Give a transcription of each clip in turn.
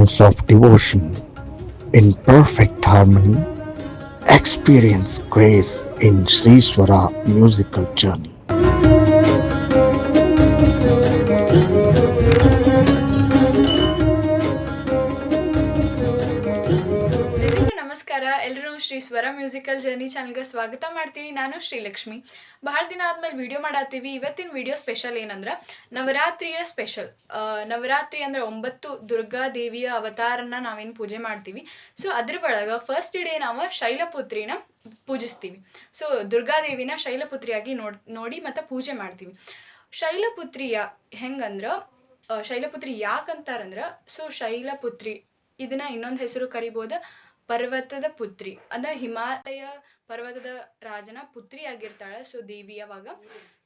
of devotion in perfect harmony. Experience grace in Sri Swara musical journey. Musical journey ಚಾನಲ್ಗೆ ಸ್ವಾಗತ ಮಾಡ್ತೀನಿ. ನಾನು ಶ್ರೀಲಕ್ಷ್ಮಿ. ಬಹಳ ದಿನ ಆದ್ಮೇಲೆ ವಿಡಿಯೋ ಮಾಡತ್ತೀವಿ. ಇವತ್ತಿನ ವಿಡಿಯೋ ಸ್ಪೆಷಲ್ ಏನಂದ್ರೆ, ನವರಾತ್ರಿಯ ಸ್ಪೆಷಲ್ ನವರಾತ್ರಿ ಅಂದ್ರೆ ಒಂಬತ್ತು ದುರ್ಗಾ ದೇವಿಯ ಅವತಾರನ ನಾವೇನು ಪೂಜೆ ಮಾಡ್ತೀವಿ. ಸೊ ಅದ್ರ ಒಳಗೆ ಫಸ್ಟ್ ಡೇ ನಾವು ಶೈಲಪುತ್ರಿನ ಪೂಜಿಸ್ತೀವಿ. ಸೊ ದುರ್ಗಾದೇವಿನ ಶೈಲಪುತ್ರಿಯಾಗಿ ನೋಡ್, ನೋಡಿ ಮತ್ತೆ ಪೂಜೆ ಮಾಡ್ತೀವಿ. ಶೈಲಪುತ್ರಿಯ ಹೆಂಗಂದ್ರೆ ಶೈಲಪುತ್ರಿ ಯಾಕಂತಾರಂದ್ರ ಸೊ ಶೈಲಪುತ್ರಿ, ಇದನ್ನ ಇನ್ನೊಂದು ಹೆಸರು ಕರಿಬೋದ? ಪರ್ವತದ ಪುತ್ರಿ. ಅದ ಹಿಮಾಲಯ ಪರ್ವತದ ರಾಜನ ಪುತ್ರಿ ಆಗಿರ್ತಾಳೆ, ಸೊ ದೇವಿ ಅವಾಗ.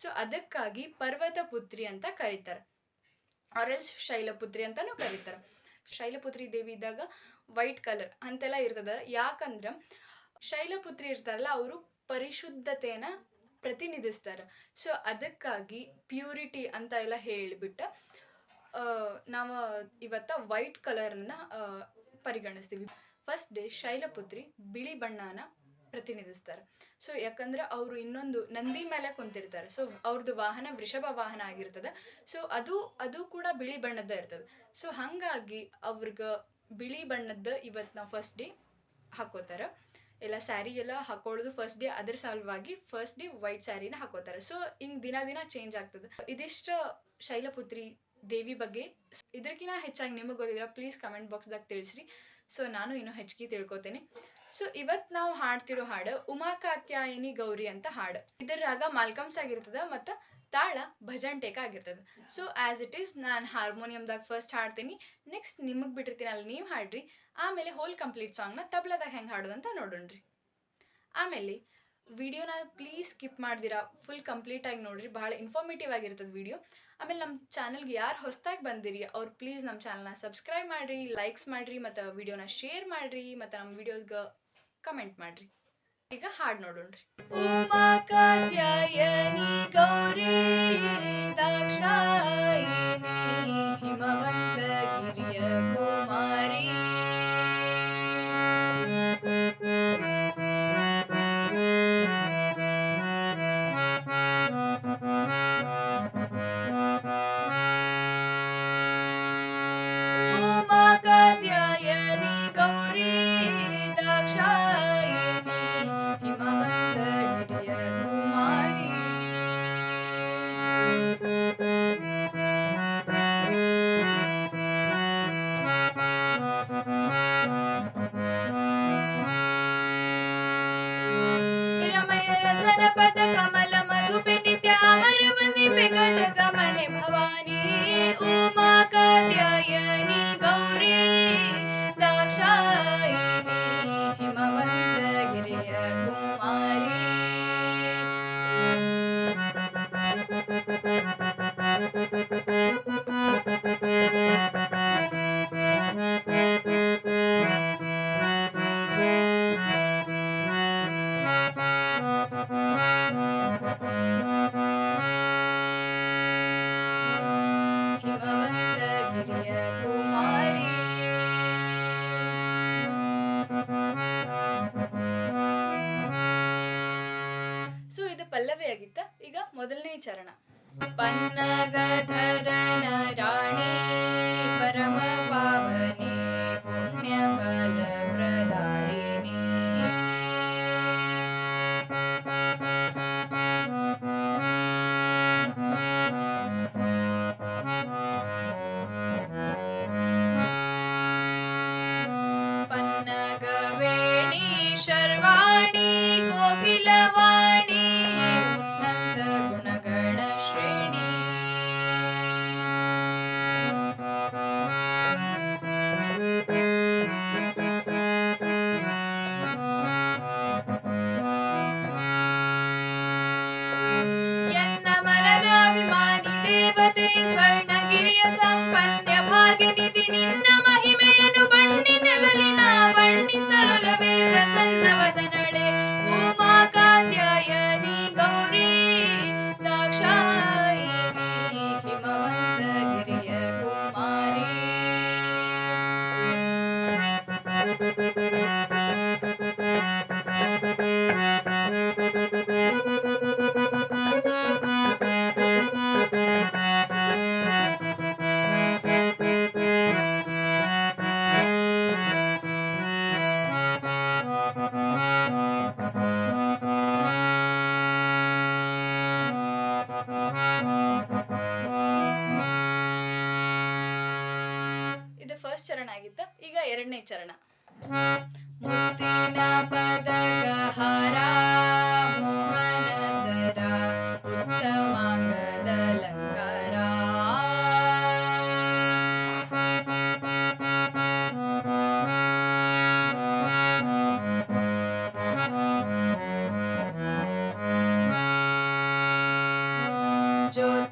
ಸೊ ಅದಕ್ಕಾಗಿ ಪರ್ವತ ಪುತ್ರಿ ಅಂತ ಕರೀತಾರೆ. ಆರೆಲ್ಸ್ ಶೈಲಪುತ್ರಿ ಅಂತಾನು ಕರೀತಾರೆ. ಶೈಲಪುತ್ರಿ ದೇವಿ ಇದ್ದಾಗ ವೈಟ್ ಕಲರ್ ಅಂತೆಲ್ಲ ಇರ್ತದ. ಯಾಕಂದ್ರ ಶೈಲಪುತ್ರಿ ಇರ್ತಾರಲ್ಲ, ಅವರು ಪರಿಶುದ್ಧತೆಯನ್ನ ಪ್ರತಿನಿಧಿಸ್ತಾರ. ಸೊ ಅದಕ್ಕಾಗಿ ಪ್ಯೂರಿಟಿ ಅಂತ ಎಲ್ಲ ಹೇಳಿಬಿಟ್ಟು ನಾವು ಇವತ್ತ ವೈಟ್ ಕಲರ್ನ ಪರಿಗಣಿಸ್ತೀವಿ. ಫಸ್ಟ್ ಡೇ ಶೈಲಪುತ್ರಿ ಬಿಳಿ ಬಣ್ಣನ ಪ್ರತಿನಿಧಿಸ್ತಾರೆ. ಸೊ ಯಾಕಂದ್ರೆ ಅವರು ಇನ್ನೊಂದು ನಂದಿ ಮೇಲೆ ಕುಂತಿರ್ತಾರೆ. ಸೊ ಅವ್ರದ್ದು ವಾಹನ ವೃಷಭ ವಾಹನ ಆಗಿರ್ತದೆ. ಸೊ ಅದು ಅದು ಕೂಡ ಬಿಳಿ ಬಣ್ಣದ ಇರ್ತದೆ. ಸೊ ಹಂಗಾಗಿ ಅವ್ರಿಗೆ ಬಿಳಿ ಬಣ್ಣದ ಇವತ್ತು ನಾವು ಫಸ್ಟ್ ಡೇ ಹಾಕೋತಾರೆ. ಎಲ್ಲ ಸ್ಯಾರಿ ಎಲ್ಲ ಹಾಕೊಳ್ಳೋದು ಫಸ್ಟ್ ಡೇ ಅದ್ರ ಸಲುವಾಗಿ ಫಸ್ಟ್ ಡೇ ವೈಟ್ ಸ್ಯಾರಿನ ಹಾಕೋತಾರೆ. ಸೊ ಹಿಂಗ್ ದಿನ ದಿನ ಚೇಂಜ್ ಆಗ್ತದೆ. ಇದಿಷ್ಟು ಶೈಲಪುತ್ರಿ ದೇವಿ ಬಗ್ಗೆ ಇದಕ್ಕಿಂತ ಹೆಚ್ಚಾಗಿ ನಿಮಗೆ ಗೊತ್ತಿದ್ರೆ ಪ್ಲೀಸ್ ಕಮೆಂಟ್ ಬಾಕ್ಸ್ದಾಗ ತಿಳಿಸ್ರಿ. ಸೊ ನಾನು ಇನ್ನೂ ಹೆಚ್ಚಿಗೆ ತಿಳ್ಕೊತೇನೆ. ಸೊ ಇವತ್ತು ನಾವು ಹಾಡ್ತಿರೋ ಹಾಡು ಉಮಾಕಾತ್ಯಾಯಿನಿ ಗೌರಿ ಅಂತ ಹಾಡು. ಇದರ ರಾಗ ಮಾಲ್ಕಮ್ಸ್ ಆಗಿರ್ತದ ಮತ್ತು ತಾಳ ಭಜನ್ ಟೇಕ ಆಗಿರ್ತದ. ಸೊ ಆ್ಯಸ್ ಇಟ್ ಈಸ್ ನಾನು ಹಾರ್ಮೋನಿಯಂದಾಗ ಫಸ್ಟ್ ಹಾಡ್ತೀನಿ. ನೆಕ್ಸ್ಟ್ ನಿಮಗೆ ಬಿಟ್ಟಿರ್ತೀನಿ ಅಲ್ಲಿ ನೀವು ಹಾಡ್ರಿ. ಆಮೇಲೆ ಹೋಲ್ ಕಂಪ್ಲೀಟ್ ಸಾಂಗ್ನ ತಬ್ಲದಾಗ ಹೆಂಗೆ ಹಾಡೋದಂತ ನೋಡೋಣ್ರಿ. ಆಮೇಲೆ ವಿಡಿಯೋನ ಪ್ಲೀಸ್ ಸ್ಕಿಪ್ ಮಾಡ್ದಿರಾ. ಫುಲ್ ಕಂಪ್ಲೀಟ್ ಆಗಿ ನೋಡ್ರಿ. ಭಾಳ ಇನ್ಫಾರ್ಮೇಟಿವ್ ಆಗಿರ್ತದೆ ವಿಡಿಯೋ ಆಮೇಲೆ ನಮ್ಮ ಚಾನಲ್ಗೆ ಯಾರು ಹೊಸದಾಗಿ ಬಂದಿರಿ, ಅವ್ರು ಪ್ಲೀಸ್ ನಮ್ಮ ಚಾನಲ್ನ ಸಬ್ಸ್ಕ್ರೈಬ್ ಮಾಡಿರಿ ಲೈಕ್ಸ್ ಮಾಡಿರಿ, ಮತ್ತು ವಿಡಿಯೋನ ಶೇರ್ ಮಾಡಿರಿ, ಮತ್ತು ನಮ್ಮ ವಿಡಿಯೋಸ್ಗೆ ಕಮೆಂಟ್ ಮಾಡಿರಿ. ಈಗ ಹಾಡು ನೋಡೋಣ್ರಿ. ಗೌರಿ, ದಾಕ್ಷಾಯಿನಿ ಹಿಮವಂತ ಉಮಾ भवानी उमाकत्यायनी गौरी ಈಗ ಮೊದಲನೇ ಚರಣ. ಪನ್ನಗಧರನ ರಾಣಿ. ದೇವತೆ ಸ್ವರ್ಣಗಿರಿಯ ಸಂಪನ್ನ ಭಾಗ್ಯನಿಧಿ ನಿನ್ನ ಮಹಿಮೆಯನ್ನು ಬಣ್ಣಿನದಲ್ಲಿ ನಾ ಬಣ್ಣಿಸಲುಲವೇ ಪ್ರಸನ್ನ ವದನಳೆ ಉಮಾ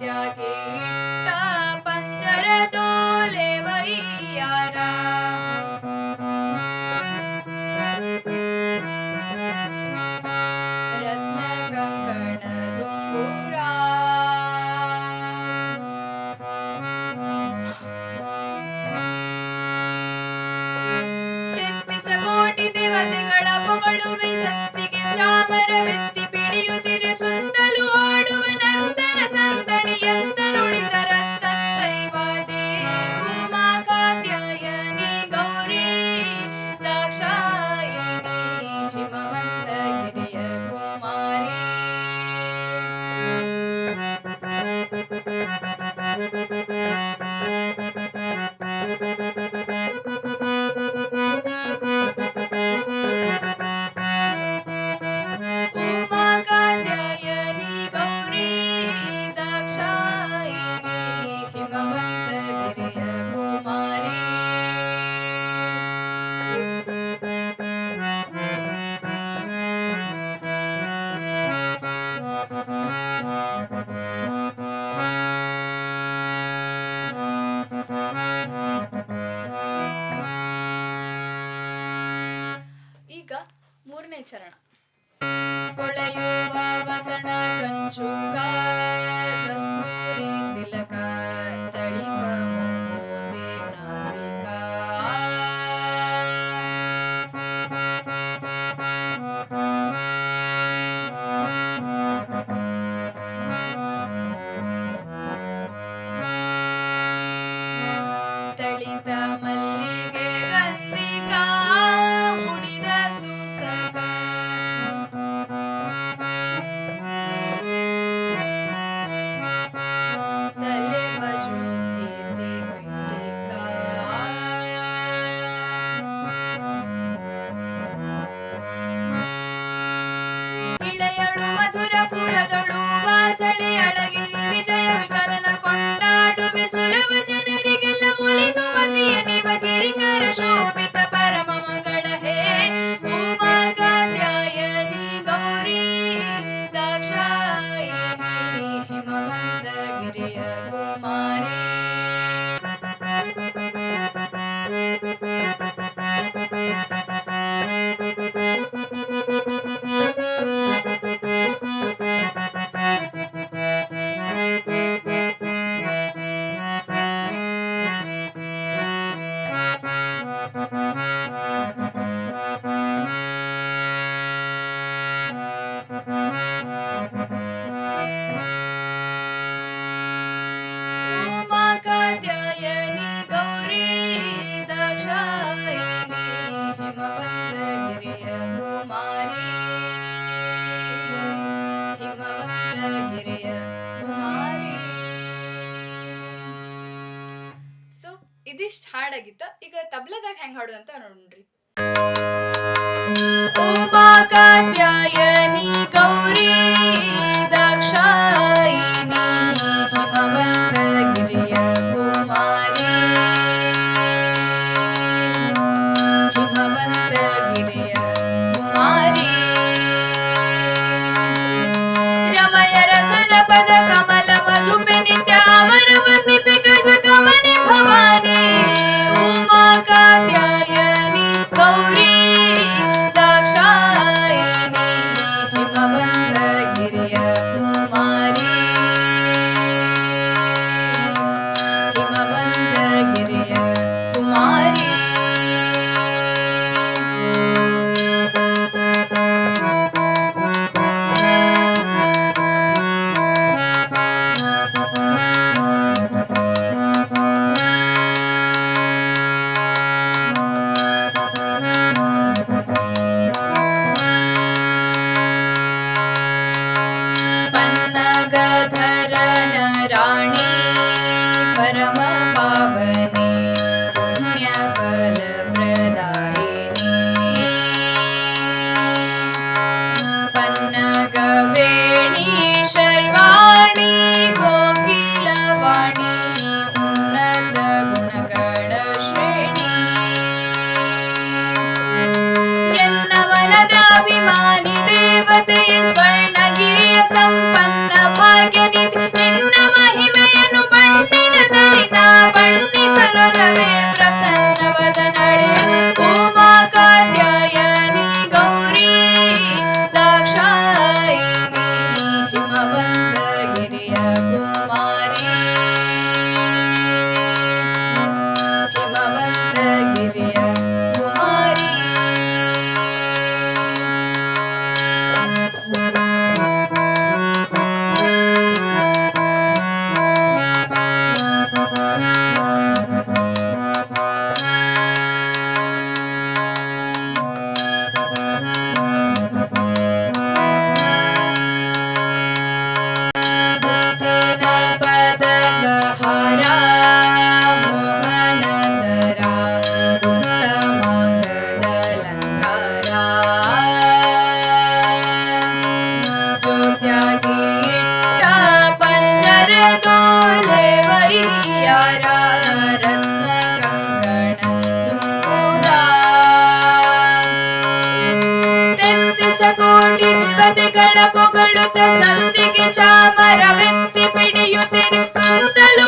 त्यागे Santaka. ಹೆಂಗ್ ಅಂತ ನೋಡ್ರಿ. ಉಮಾ ಕಾತ್ಯಾಯನಿ ಗೌರಿ. वरदे स्वर्णगिरिसम्पन्न भाग्यनिधि ಮಗಳ ಮಗಳು ತಂದೆಗೆ ಚಾಮರವೆತ್ತಿ ಪಿಡಿಯುತ್ತಿರಿ ಸುತ್ತಲೂ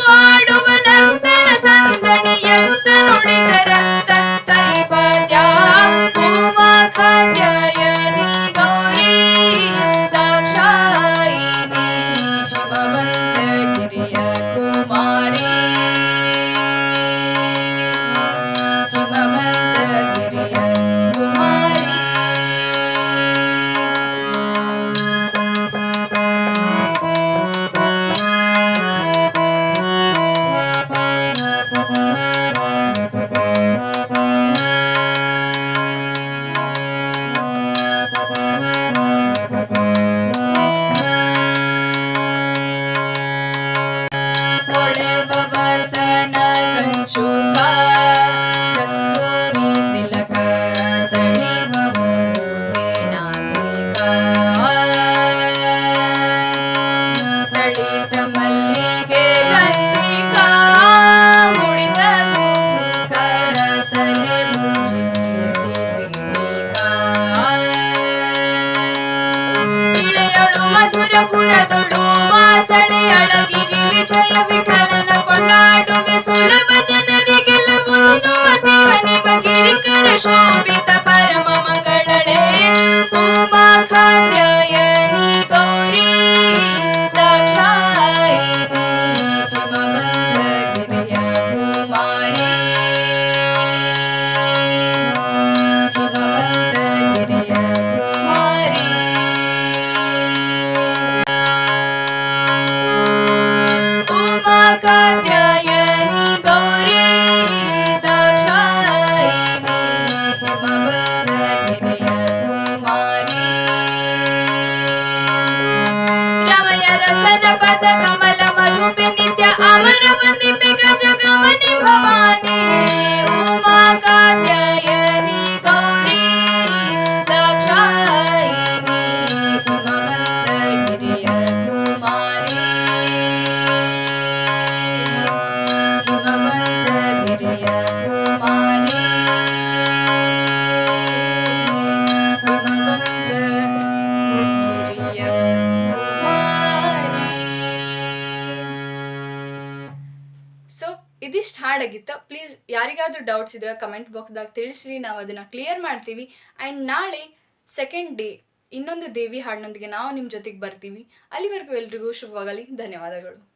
शोकृतपरमङ्गणे पूपात्रा गौरी। ಖಂಡಿತ ಪ್ಲೀಸ್ ಯಾರಿಗಾದ್ರೂ ಡೌಟ್ಸ್ ಇದ್ರೆ ಕಮೆಂಟ್ ಬಾಕ್ಸ್ದಾಗ ತಿಳಿಸ್ರಿ. ನಾವು ಅದನ್ನ ಕ್ಲಿಯರ್ ಮಾಡ್ತೀವಿ. ಆ್ಯಂಡ್ ನಾಳೆ ಸೆಕೆಂಡ್ ಡೇ ಇನ್ನೊಂದು ದೇವಿ ಹಾಡಿನೊಂದಿಗೆ ನಾವು ನಿಮ್ಮ ಜೊತೆಗೆ ಬರ್ತೀವಿ. ಅಲ್ಲಿವರೆಗೂ ಎಲ್ರಿಗೂ ಶುಭವಾಗಲಿ. ಧನ್ಯವಾದಗಳು.